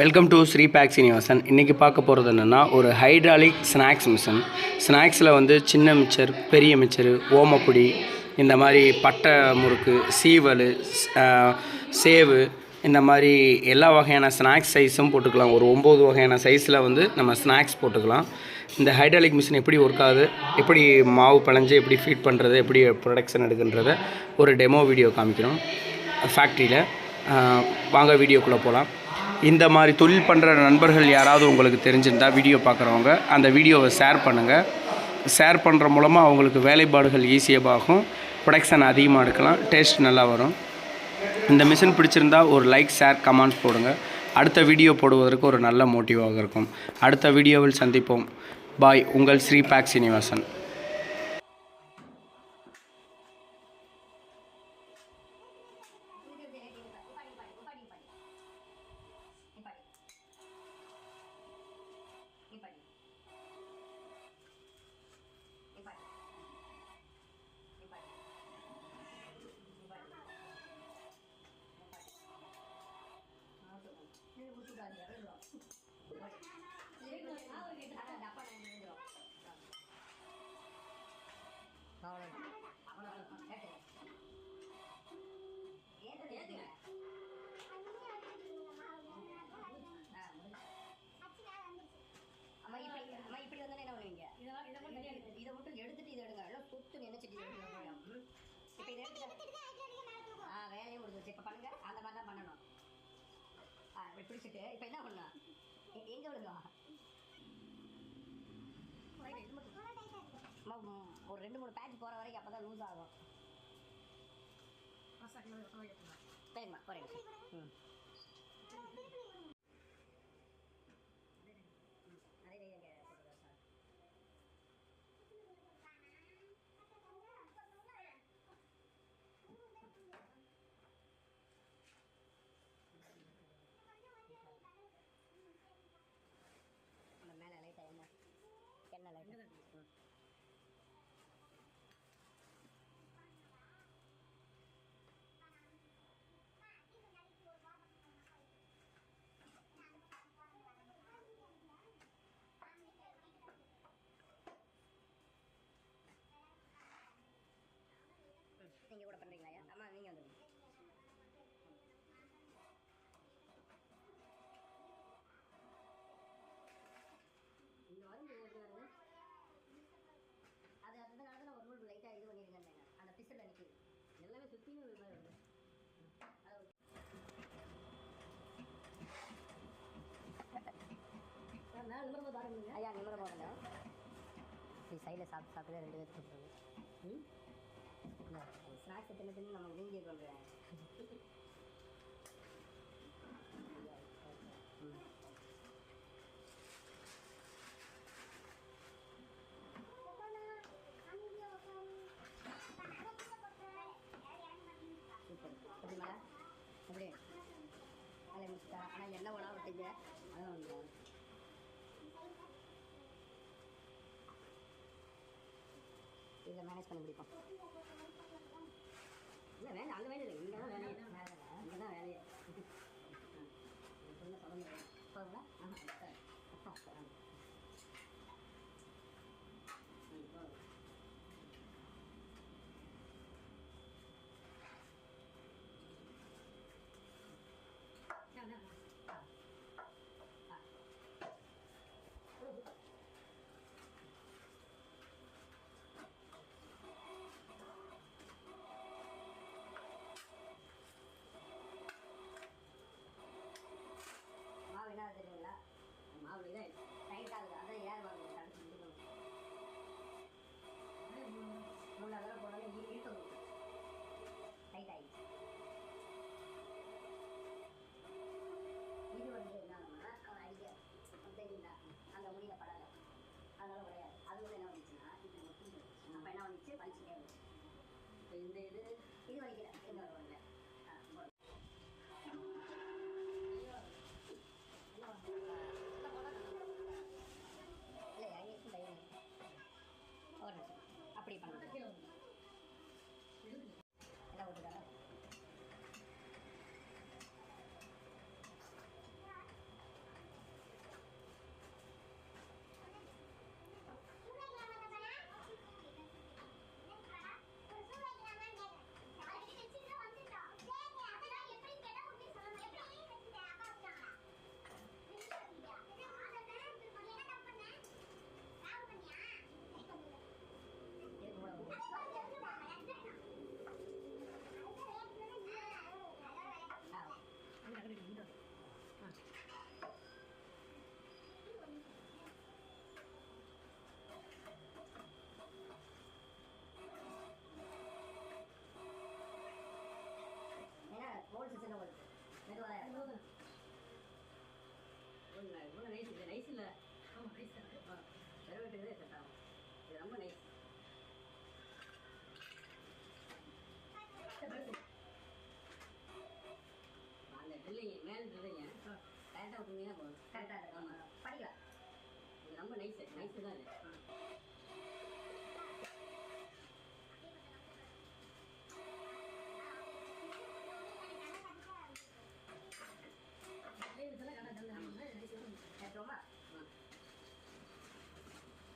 Welcome to Sri back Srinivasan இன்றைக்கி பார்க்க போகிறது என்னென்னா ஒரு ஹைட்ராலிக் ஸ்நாக்ஸ் மிஷின் ஸ்நாக்ஸில் வந்து சின்ன மிச்சர் பெரிய மிச்சர் ஓமப்பொடி இந்த மாதிரி பட்டை முறுக்கு சீவல் சேவு இந்த மாதிரி எல்லா வகையான ஸ்நாக்ஸ் சைஸும் போட்டுக்கலாம். ஒரு ஒம்பது வகையான சைஸில் வந்து நம்ம ஸ்நாக்ஸ் போட்டுக்கலாம். இந்த ஹைட்ராலிக் மிஷின் எப்படி ஒர்க் ஆகுது எப்படி மாவு பழஞ்சு எப்படி ஃபீட் பண்ணுறது எப்படி ப்ரொடக்ஷன் எடுக்குன்றத ஒரு டெமோ வீடியோ காமிக்கிறோம். ஃபேக்ட்ரியில் வாங்க வீடியோக்குள்ளே போகலாம் இந்த மாதிரி தொழில் பண்ணுற நண்பர்கள் யாராவது உங்களுக்கு தெரிஞ்சிருந்தால் வீடியோ பார்க்குறவங்க அந்த வீடியோவை ஷேர் பண்ணுங்கள் ஷேர் பண்ணுற மூலமாக அவங்களுக்கு வேலைப்பாடுகள் ஈஸியாக ஆகும் ப்ரொடக்ஷன் அதிகமாக எடுக்கலாம். டேஸ்ட் நல்லா வரும். இந்த மிஷின் பிடிச்சிருந்தா ஒரு லைக் ஷேர் கமெண்ட்ஸ் போடுங்க. அடுத்த வீடியோ போடுவதற்கு ஒரு நல்ல மோட்டிவாக இருக்கும். அடுத்த வீடியோவில் சந்திப்போம். பாய் உங்கள் ஸ்ரீ பேக் சீனிவாசன். அம்மா இப்படி அம்மா இப்படி வந்தானே என்ன பண்ணுவீங்க இதை மட்டும் எடுத்துட்டு இதை எடுங்க எல்லாம் நினைச்சிட்டு இதை எடுங்க இப்போ இதை ஆ வேலையும் முடிஞ்சிச்சு இப்போ பண்ணுங்க அந்த மாதிரி தான் பண்ணணும் ஆ இப்படி பிடிச்சிட்டு இப்போ என்ன பண்ணலாம் எங்க விடுங்க அம்மா, ம், ஒரு ரெண்டு மூணு பேட்ச் போற வரைக்கும் அப்பதான் லூஸ் ஆகும். சரிம்மா ஒரே நிமிஷம் ம் அதே இதை இங்க போட்டுக்கலாம் சார் அந்த மேலே லைட்டாக எண்ணெய் எண்ணெய் லைட்டாக ம் நீங்கள் கூட பண்ணுறீங்களா ஐயா அம்மா நீங்கள் வந்துடுங்க இங்கே வரும் எப்படி வருது அது அதுதான் நான் ஒரு ரூல் லைட்டாக இது பண்ணியிருந்தேன் அந்த பிசரில் நிற்கிது எல்லாமே சுற்றியும் இது மாதிரி வருது அது ஒரு- ஐயா நிம்மரம் போடுங்க இப்படி சைடில் சாப்பிட்டு சாப்பிட்டு ரெண்டு பேர் கொடுத்துருங்க ம்? ஸ்நாக்ஸ் தின்னு தின்னு நம்ம வீங்கி பண்ணுறேன் சூப்பர் எப்படி வேலையை முடிச்சுட்டா. ஆனால் எண்ணெய் உணவு விட்டீங்க அதான் ஒன்று இதில் மேனேஜ் பண்ணி முடிப்போம் இல்லை வேலை அங்கே வேலை இல்லை. இங்கே தான் வேலையே இங்கே தான் வேலையே. சொல்ல சொல்ல முடியாது போதுங்களா ஆஹா ചെയ്യുന്നത് ഇത് വലിയ എന്താ പറയുക இது ரொம்ப நைஸ் அந்த ட்ரில்லிங் மேல் ட்ரில்லிங்க கரெக்டாக விட்டுருந்தீங்கன்னா போதும் கரெக்டாக ஆமாம் படிக்கலாம் இது ரொம்ப நைஸ் நைஸ் தான்